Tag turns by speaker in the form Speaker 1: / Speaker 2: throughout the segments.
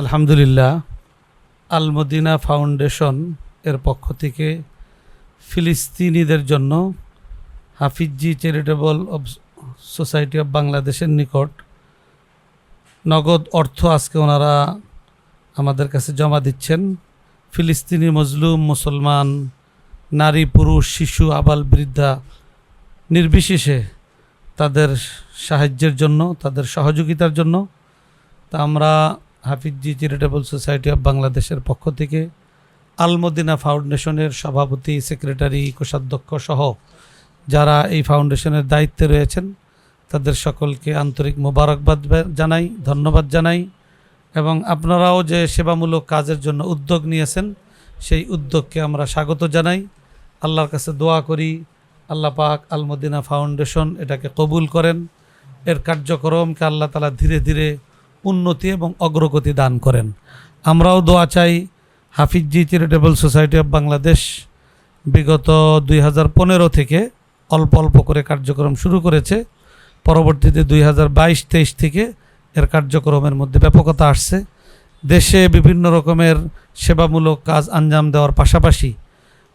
Speaker 1: আলহামদুলিল্লাহ, আলমদিনা ফাউন্ডেশন এর পক্ষ থেকে ফিলিস্তিনিদের জন্য Hafizi charitable of society of বাংলাদেশের নিকট নগদ অর্থ আজকে ওনারা আমাদের কাছে জমা দিচ্ছেন। ফিলিস্তিনি মজলুম, মুসলমান, নারী, পুরুষ, শিশু, আবাল বৃদ্ধা নির্বিশেষে তাদের সাহায্যের জন্য, তাদের সহযোগিতার জন্য তা আমরা হাফিজি চ্যারিটেবল সোসাইটি অব বাংলাদেশের পক্ষ থেকে আলমদিনা ফাউন্ডেশনের সভাপতি সেক্রেটারি কোষাধ্যক্ষ সহ যারা এই ফাউন্ডেশনের দায়িত্বে রয়েছেন, তাদের সকলকে আন্তরিক মোবারকবাদ জানাই, ধন্যবাদ জানাই এবং আপনারাও যে সেবামূলক কাজের জন্য উদ্যোগ নিয়েছেন, সেই উদ্যোগকে আমরা স্বাগত জানাই। আল্লাহর কাছে দোয়া করি, আল্লাহ পাক আলমদিনা ফাউন্ডেশন এটাকে কবুল করেন। এর কার্যক্রমকে আল্লাহ তালা ধীরে ধীরে উন্নতি এবং অগ্রগতি দান করেন। আমরাও দোয়া চাই Hafizi charitable society of Bangladesh বিগত দুই হাজার পনেরো থেকে অল্প অল্প করে কার্যক্রম শুরু করেছে। পরবর্তীতে দুই হাজার বাইশ তেইশ থেকে এর কার্যক্রমের মধ্যে ব্যাপকতা আসছে। দেশে বিভিন্ন রকমের সেবামূলক কাজ আঞ্জাম দেওয়ার পাশাপাশি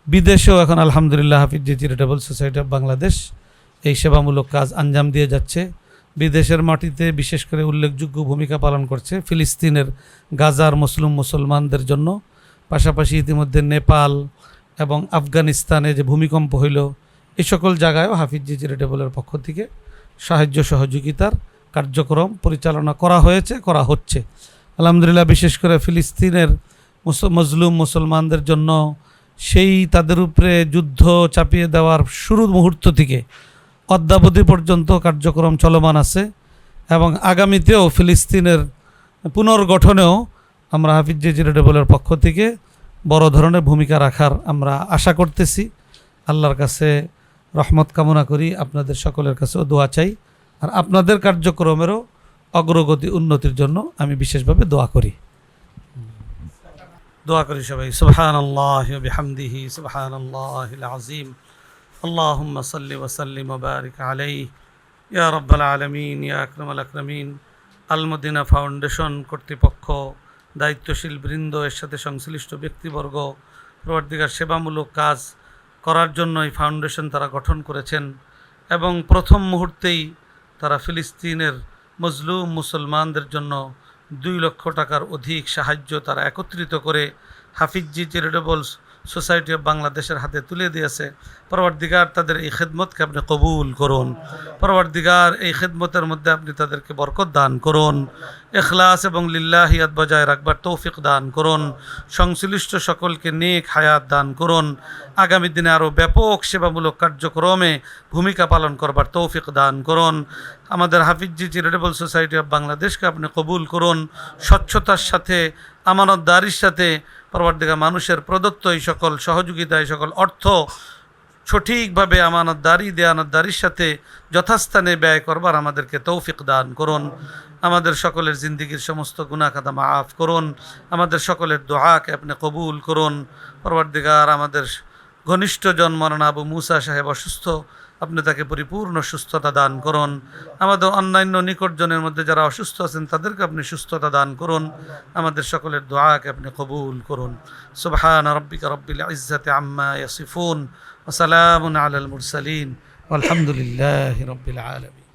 Speaker 1: বিদেশেও এখন আলহামদুলিল্লাহ Hafizi charitable society of Bangladesh এই সেবামূলক কাজ আঞ্জাম দিয়ে যাচ্ছে। বিদেশের মাটিতে বিশেষ করে উল্লেখযোগ্য ভূমিকা পালন করছে ফিলিস্তিনের গাজার মুসলিম মুসলমানদের জন্য। পাশাপাশি ইতিমধ্যে নেপাল এবং আফগানিস্তানে যে ভূমিকম্প হইল এই সকল জায়গায়ও হাফিজি চ্যারিটেবলের পক্ষ থেকে সাহায্য সহযোগিতার কার্যক্রম পরিচালনা করা হয়েছে, করা হচ্ছে। আলহামদুলিল্লাহ, বিশেষ করে ফিলিস্তিনের মজলুম মুসলমানদের জন্য সেই তাদের উপরে যুদ্ধ চাপিয়ে দেওয়ার শুরু মুহূর্ত থেকে অদ্যাবধি পর্যন্ত কার্যক্রম চলমান আছে এবং আগামীতেও ফিলিস্তিনের পুনর্গঠনেও আমরা হাফিজ চ্যারিটেবলের পক্ষ থেকে বড় ধরনের ভূমিকা রাখার আমরা আশা করতেছি। আল্লাহর কাছে রহমত কামনা করি, আপনাদের সকলের কাছেও দোয়া চাই। আর আপনাদের কার্যক্রমেরও অগ্রগতি উন্নতির জন্য আমি বিশেষভাবে দোয়া করি। দোয়া করি সবাই। সুবহান আল্লাহ বিহামদিহি। সুবহান আল্লাহ আজিম اللهم صل وسلم وبارك عليه ইয়া রব্বাল আলমিন ইয়া আকরমাল আকরমিন আলমদিনা ফাউন্ডেশন কর্তৃপক্ষ দায়িত্বশীল বৃন্দ এর সাথে সংশ্লিষ্ট ব্যক্তিবর্গ প্রবর্তিকার সেবামূলক কাজ করার জন্য এই ফাউন্ডেশন তারা গঠন করেছেন এবং প্রথম মুহূর্তেই তারা ফিলিস্তিনের মজলুম মুসলমানদের জন্য দুই লক্ষ টাকার অধিক সাহায্য তারা একত্রিত করে হাফিজি চ্যারিটেবল সোসাইটি অফ বাংলাদেশের হাতে তুলে দিয়েছে। পরবর্তীকার তাদের এই খেদমতকে আপনি কবুল করুন। পরবর্তীকার এই খেদমতের মধ্যে আপনি তাদেরকে বরকত দান করুন। এখলাস এবং লিল্লাহিয়াত বজায় রাখবার তৌফিক দান করুন। সংশ্লিষ্ট সকলকে নেক হায়াত দান করুন। আগামী দিনে আরও ব্যাপক সেবামূলক কার্যক্রমে ভূমিকা পালন করবার তৌফিক দান করুন। আমাদের হাফিজি চ্যারিটেবল সোসাইটি অফ বাংলাদেশকে আপনি কবুল করুন। স্বচ্ছতার সাথে, আমানতদারির সাথে পরবর্তীকার মানুষের প্রদত্ত এই সকল সহযোগিতা, এই সকল অর্থ সঠিকভাবে আমানতদারি, দেয়ানতদারির সাথে যথাস্থানে ব্যয় করবার আমাদেরকে তৌফিক দান করুন। আমাদের সকলের জিন্দিগির সমস্ত গুণাখাতা মাফ করুন। আমাদের সকলের দোহাকে আপনি কবুল করুন। পরবর্তীকার আমাদের ঘনিষ্ঠজন মরণ আবু মুসা সাহেব অসুস্থ, আপনি তাকে পরিপূর্ণ সুস্থতা দান করুন। আমাদের অন্যান্য নিকটজনের মধ্যে যারা অসুস্থ আছেন, তাদেরকে আপনি সুস্থতা দান করুন। আমাদের সকলের দোয়াকে আপনি কবুল করুন। সুবহান রব্বিকা রব্বিল ইজ্জাতি আম্মা ইয়াসিফুন, ওয়া সালামুন আলাল মুরসালিন। আলহামদুলিল্লাহি রব্বিল আলামিন।